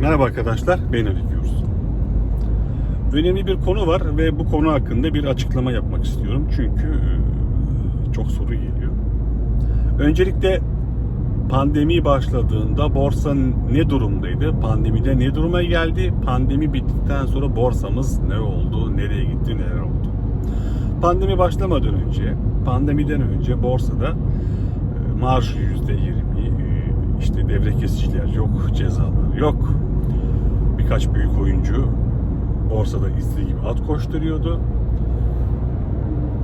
Merhaba arkadaşlar, ben Ali. Önemli bir konu var ve bu konu hakkında bir açıklama yapmak istiyorum. Çünkü e, çok soru geliyor. Öncelikle pandemi başladığında borsa ne durumdaydı? Pandemide ne duruma geldi? Pandemi bittikten sonra borsamız ne oldu? Nereye gitti? Neler oldu? Pandemi başlamadan önce, pandemiden önce borsada e, marj yüzde yirmi, e, işte devre kesiciler yok, cezalar yok. Birkaç büyük oyuncu borsada istediği gibi at koşturuyordu.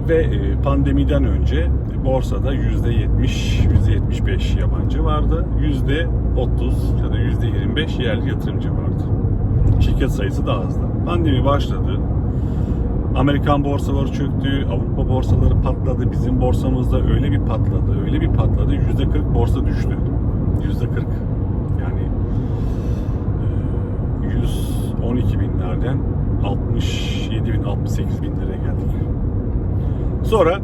Ve e, pandemiden önce borsada yüzde yetmiş, yüzde yetmiş beş yabancı vardı. Yüzde otuz ya da yüzde yirmi beş yerli yatırımcı vardı. Şirket sayısı daha azdı. Pandemi başladı. Amerikan borsaları çöktü, Avrupa borsaları patladı, bizim borsamızda öyle bir patladı, öyle bir patladı, yüzde 40 borsa düştü. Yüzde 40. 12 binlerden 67 bin 68 bin liraya geldik. Sonra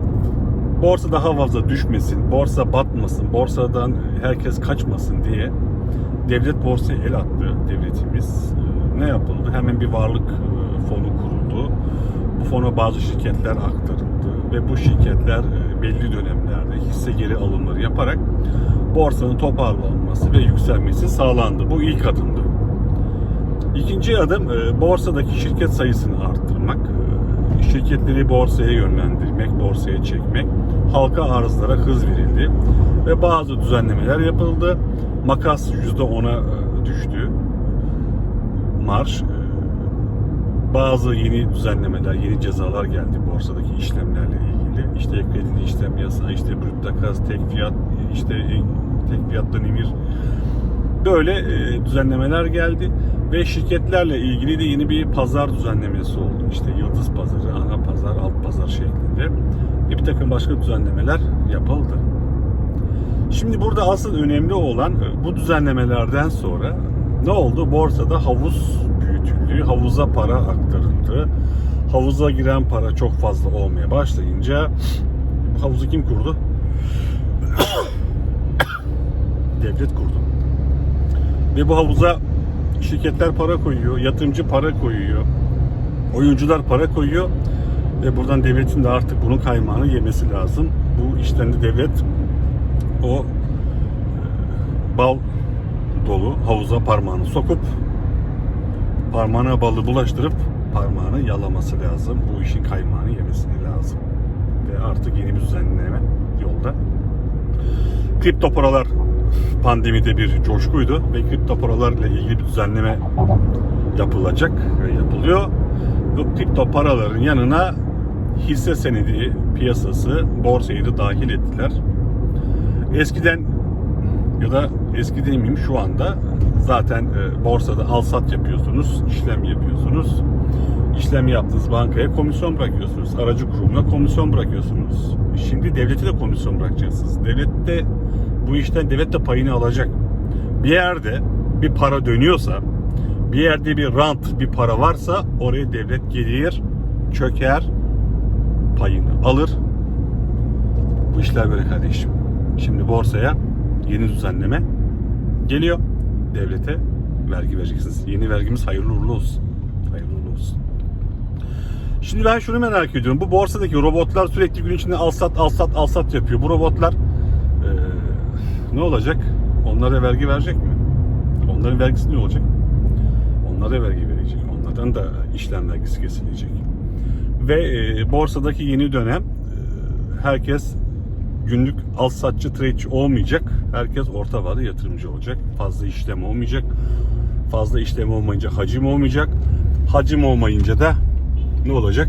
borsa daha fazla düşmesin, borsa batmasın, borsadan herkes kaçmasın diye devlet borsaya el attı devletimiz. Ee, ne yapıldı? Hemen bir varlık e, fonu kuruldu. Bu fona bazı şirketler aktarıldı ve bu şirketler e, belli dönemlerde hisse geri alımları yaparak borsanın toparlanması ve yükselmesi sağlandı. Bu ilk adımdı. İkinci adım e, borsadaki şirket sayısını arttırmak, e, şirketleri borsaya yönlendirmek, borsaya çekmek, halka arzlara hız verildi ve bazı düzenlemeler yapıldı. Makas %10'a e, düştü. Marş bazı yeni düzenlemeler, yeni cezalar geldi borsadaki işlemlerle ilgili. İşte kredili işlem yasağı, işte brüt takas, tek fiyat, işte tek fiyattan emir. Böyle düzenlemeler geldi ve şirketlerle ilgili de yeni bir pazar düzenlemesi oldu. İşte yıldız pazarı, ana pazar, alt pazar şeklinde. Bir takım başka düzenlemeler yapıldı. Şimdi burada asıl önemli olan e, bu düzenlemelerden sonra ne oldu? Borsada havuz büyütüldü, havuza para aktarıldı. Havuza giren para çok fazla olmaya başlayınca havuzu kim kurdu? Devlet kurdu. Ve bu havuza şirketler para koyuyor, yatırımcı para koyuyor, oyuncular para koyuyor ve buradan devletin de artık bunun kaymağını yemesi lazım. Bu işten de devlet o e, bal dolu havuza parmağını sokup parmağına balı bulaştırıp parmağını yalaması lazım. Bu işin kaymağını yemesini lazım. Ve artık yeni bir düzenleme yolda. Kripto paralar pandemide bir coşkuydu ve kripto paralarla ilgili bir düzenleme yapılacak ve yapılıyor. Bu kripto paraların yanına hisse senedi piyasası, borsayı da dahil ettiler. Eskiden ya da eski demeyeyim şu anda zaten e, borsada al sat yapıyorsunuz, işlem yapıyorsunuz. İşlem yaptığınız bankaya komisyon bırakıyorsunuz. Aracı kurumuna komisyon bırakıyorsunuz. Şimdi devlete de komisyon bırakacaksınız. Devlet de bu işten devlet de payını alacak. Bir yerde bir para dönüyorsa, bir yerde bir rant, bir para varsa oraya devlet gelir, çöker, payını alır. Bu işler böyle kardeşim. Şimdi borsaya yeni düzenleme geliyor. Devlete vergi vereceksiniz. Yeni vergimiz hayırlı uğurlu olsun. Hayırlı uğurlu olsun. Şimdi ben şunu merak ediyorum. Bu borsadaki robotlar sürekli gün içinde al sat al sat al sat yapıyor. Bu robotlar ne olacak? Onlara vergi verecek mi? Onların vergisi ne olacak? Onlara vergi verecek. Onlardan da işlem vergisi kesilecek. Ve eee, borsadaki yeni dönem eee, herkes günlük al satçı trade'ci olmayacak. Herkes orta vade yatırımcı olacak. Fazla işlem olmayacak. Fazla işlem olmayınca hacim olmayacak. Hacim olmayınca da ne olacak?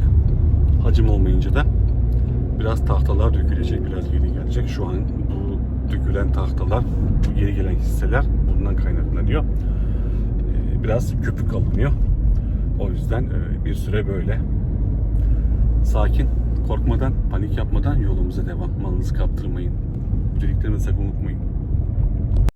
Hacim olmayınca da biraz tahtalar dökülecek, biraz geri gelecek. Şu an dökülen tahtalar, bu geri gelen hisseler bundan kaynaklanıyor. Ee, Biraz köpük alınıyor. O yüzden e, bir süre böyle sakin, korkmadan, panik yapmadan yolumuza devam. Malınızı kaptırmayın. Dediklerimi sakın unutmayın.